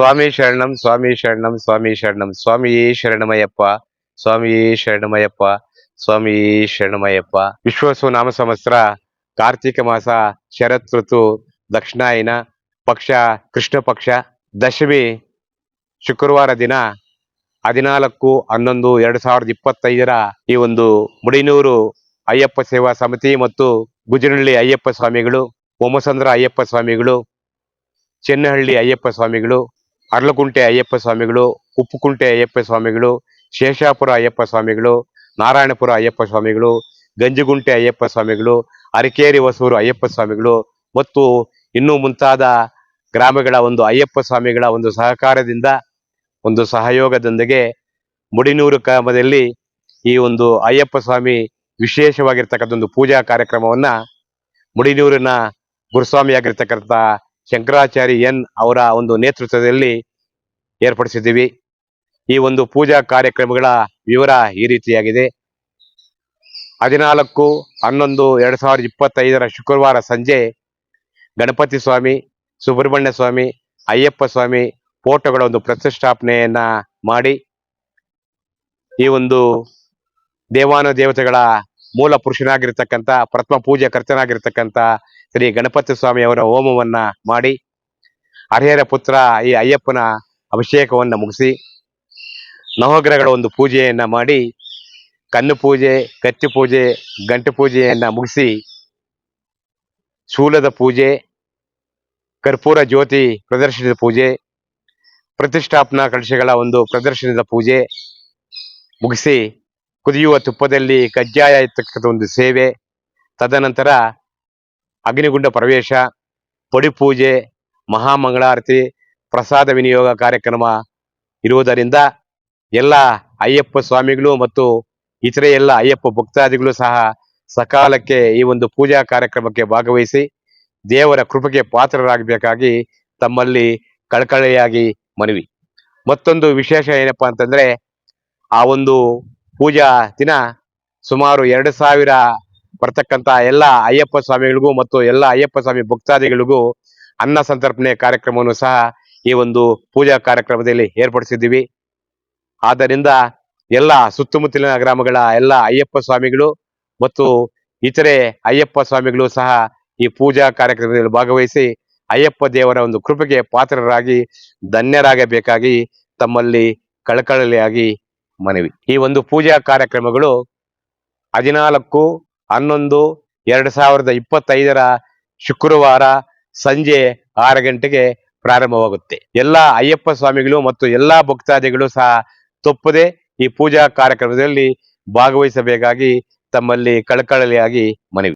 ಸ್ವಾಮಿ ಶರಣಂ ಸ್ವಾಮಿ ಶರಣಂ ಸ್ವಾಮಿ ಶರಣಂ. ಸ್ವಾಮಿ ಶರಣಮಯಪ್ಪ ಸ್ವಾಮಿ ಶರಣಮಯಪ್ಪ ಸ್ವಾಮಿ ಶರಣಮಯಪ್ಪ. ವಿಶ್ವಸು ನಾಮ ಸಂವತ್ಸರ ಕಾರ್ತಿಕ ಮಾಸ, ಶರತ್ ಋತು, ದಕ್ಷಿಣಾಯನ ಪಕ್ಷ, ಕೃಷ್ಣ ಪಕ್ಷ. ದಶಮಿ ಶುಕ್ರವಾರ ದಿನ, ಹದಿನಾಲ್ಕು, ಹನ್ನೊಂದು, ಎರಡು ಸಾವಿರದ ಇಪ್ಪತ್ತೈದರ ಈ ಒಂದು ಮುಡಿನೂರು ಅಯ್ಯಪ್ಪ ಸೇವಾ ಸಮಿತಿ ಮತ್ತು ಗುಜನಹಳ್ಳಿ ಅಯ್ಯಪ್ಪ ಸ್ವಾಮಿಗಳು ಓಮಸಂದ್ರ ಅಯ್ಯಪ್ಪ ಸ್ವಾಮಿಗಳು, ಚೆನ್ನಹಳ್ಳಿ ಅಯ್ಯಪ್ಪ ಸ್ವಾಮಿಗಳು ಅರ್ಲಕುಂಟೆ ಅಯ್ಯಪ್ಪ ಸ್ವಾಮಿಗಳು, ಉಪ್ಪುಕುಂಟೆ ಅಯ್ಯಪ್ಪ ಸ್ವಾಮಿಗಳು, ಶೇಷಾಪುರ ಅಯ್ಯಪ್ಪ ಸ್ವಾಮಿಗಳು, ನಾರಾಯಣಪುರ ಅಯ್ಯಪ್ಪ ಸ್ವಾಮಿಗಳು, ಗಂಜಿಗುಂಟೆ ಅಯ್ಯಪ್ಪ ಸ್ವಾಮಿಗಳು, ಅರಕೇರಿ ಹೊಸೂರು ಅಯ್ಯಪ್ಪ ಸ್ವಾಮಿಗಳು ಮತ್ತು ಇನ್ನೂ ಮುಂತಾದ ಗ್ರಾಮಗಳ ಒಂದು ಅಯ್ಯಪ್ಪ ಸ್ವಾಮಿಗಳ ಒಂದು ಸಹಕಾರದಿಂದ, ಒಂದು ಸಹಯೋಗದೊಂದಿಗೆ ಮುಡಿನೂರು ಗ್ರಾಮದಲ್ಲಿ ಈ ಒಂದು ಅಯ್ಯಪ್ಪ ಸ್ವಾಮಿ ವಿಶೇಷವಾಗಿರ್ತಕ್ಕಂಥ ಒಂದು ಪೂಜಾ ಕಾರ್ಯಕ್ರಮವನ್ನ ಮುಡಿನೂರಿನ ಗುರುಸ್ವಾಮಿಯಾಗಿರ್ತಕ್ಕಂಥ ಶಂಕರಾಚಾರಿ ಎನ್ ಅವರ ಒಂದು ನೇತೃತ್ವದಲ್ಲಿ ಏರ್ಪಡಿಸಿದ್ದೀವಿ. ಈ ಒಂದು ಪೂಜಾ ಕಾರ್ಯಕ್ರಮಗಳ ವಿವರ ಈ ರೀತಿಯಾಗಿದೆ. ಹದಿನಾಲ್ಕು, ಹನ್ನೊಂದು, ಎರಡು ಸಾವಿರದ ಇಪ್ಪತ್ತೈದರ ಶುಕ್ರವಾರ ಸಂಜೆ ಗಣಪತಿ ಸ್ವಾಮಿ, ಸುಬ್ರಹ್ಮಣ್ಯ ಸ್ವಾಮಿ, ಅಯ್ಯಪ್ಪ ಸ್ವಾಮಿ ಫೋಟೋಗಳ ಒಂದು ಪ್ರತಿಷ್ಠಾಪನೆಯನ್ನ ಮಾಡಿ ಈ ಒಂದು ದೇವಾನ ದೇವತೆಗಳ ಮೂಲ ಪುರುಷನಾಗಿರ್ತಕ್ಕಂಥ, ಪ್ರಥಮ ಪೂಜೆ ಕರ್ತನಾಗಿರ್ತಕ್ಕಂಥ ಶ್ರೀ ಗಣಪತಿ ಸ್ವಾಮಿ ಅವರ ಹೋಮವನ್ನ ಮಾಡಿ ಹರಿಹರ ಪುತ್ರ ಈ ಅಯ್ಯಪ್ಪನ ಅಭಿಷೇಕವನ್ನ ಮುಗಿಸಿ ನವಗ್ರಹಗಳ ಒಂದು ಪೂಜೆಯನ್ನ ಮಾಡಿ ಕಣ್ಣು ಪೂಜೆ, ಕತ್ತಿ ಪೂಜೆ, ಗಂಟು ಪೂಜೆಯನ್ನ ಮುಗಿಸಿ ಶೂಲದ ಪೂಜೆ, ಕರ್ಪೂರ ಜ್ಯೋತಿ ಪ್ರದರ್ಶನದ ಪೂಜೆ, ಪ್ರತಿಷ್ಠಾಪನಾ ಕಳಶಗಳ ಒಂದು ಪ್ರದರ್ಶನದ ಪೂಜೆ ಮುಗಿಸಿ ಕುದಿಯುವ ತುಪ್ಪದಲ್ಲಿ ಕಜ್ಜಾಯ ಇರ್ತಕ್ಕಂಥ ಒಂದು ಸೇವೆ. ತದನಂತರ ಅಗ್ನಿಗುಂಡ ಪ್ರವೇಶ ಪಡಿಪೂಜೆ ಮಹಾಮಂಗಳಾರತಿ, ಪ್ರಸಾದ ವಿನಿಯೋಗ ಕಾರ್ಯಕ್ರಮ ಇರುವುದರಿಂದ ಎಲ್ಲ ಅಯ್ಯಪ್ಪ ಸ್ವಾಮಿಗಳು ಮತ್ತು ಇತರೆ ಎಲ್ಲ ಅಯ್ಯಪ್ಪ ಭಕ್ತಾದಿಗಳು ಸಹ ಸಕಾಲಕ್ಕೆ ಈ ಒಂದು ಪೂಜಾ ಕಾರ್ಯಕ್ರಮಕ್ಕೆ ಭಾಗವಹಿಸಿ ದೇವರ ಕೃಪೆಗೆ ಪಾತ್ರರಾಗಬೇಕಾಗಿ ತಮ್ಮಲ್ಲಿ ಕಳಕಳಿಯಾಗಿ ಮನವಿ. ಮತ್ತೊಂದು ವಿಶೇಷ ಏನಪ್ಪಾ ಅಂತಂದ್ರೆ ಆ ಒಂದು ಪೂಜಾ ದಿನ ಸುಮಾರು ಎರಡು ಸಾವಿರ ಬರ್ತಕ್ಕಂತ ಎಲ್ಲ ಅಯ್ಯಪ್ಪ ಸ್ವಾಮಿಗಳಿಗೂ ಮತ್ತು ಎಲ್ಲ ಅಯ್ಯಪ್ಪ ಸ್ವಾಮಿ ಭಕ್ತಾದಿಗಳಿಗೂ ಅನ್ನ ಸಂತರ್ಪಣೆ ಕಾರ್ಯಕ್ರಮವನ್ನು ಸಹ ಈ ಒಂದು ಪೂಜಾ ಕಾರ್ಯಕ್ರಮದಲ್ಲಿ ಏರ್ಪಡಿಸಿದ್ದೀವಿ. ಆದ್ದರಿಂದ ಎಲ್ಲ ಸುತ್ತಮುತ್ತಲಿನ ಗ್ರಾಮಗಳ ಎಲ್ಲ ಅಯ್ಯಪ್ಪ ಸ್ವಾಮಿಗಳು ಮತ್ತು ಇತರೆ ಅಯ್ಯಪ್ಪ ಸ್ವಾಮಿಗಳು ಸಹ ಈ ಪೂಜಾ ಕಾರ್ಯಕ್ರಮದಲ್ಲಿ ಭಾಗವಹಿಸಿ ಅಯ್ಯಪ್ಪ ದೇವರ ಒಂದು ಕೃಪೆಗೆ ಪಾತ್ರರಾಗಿ, ಧನ್ಯರಾಗಬೇಕಾಗಿ, ತಮ್ಮಲ್ಲಿ ಕಳಕಳಿಯಾಗಿ ಮನವಿ. ಈ ಒಂದು ಪೂಜಾ ಕಾರ್ಯಕ್ರಮಗಳು ಹದಿನಾಲ್ಕು ಹನ್ನೊಂದು, ಎರಡು ಸಾವಿರದ ಇಪ್ಪತ್ತೈದರ ಶುಕ್ರವಾರ ಸಂಜೆ ಆರು ಗಂಟೆಗೆ ಪ್ರಾರಂಭವಾಗುತ್ತೆ. ಎಲ್ಲ ಅಯ್ಯಪ್ಪ ಸ್ವಾಮಿಗಳು ಮತ್ತು ಎಲ್ಲಾ ಭಕ್ತಾದಿಗಳು ಸಹ ತಪ್ಪದೆ ಈ ಪೂಜಾ ಕಾರ್ಯಕ್ರಮದಲ್ಲಿ ಭಾಗವಹಿಸಬೇಕಾಗಿ ತಮ್ಮಲ್ಲಿ ಕಳಕಳಿಯಾಗಿ ಮನವಿ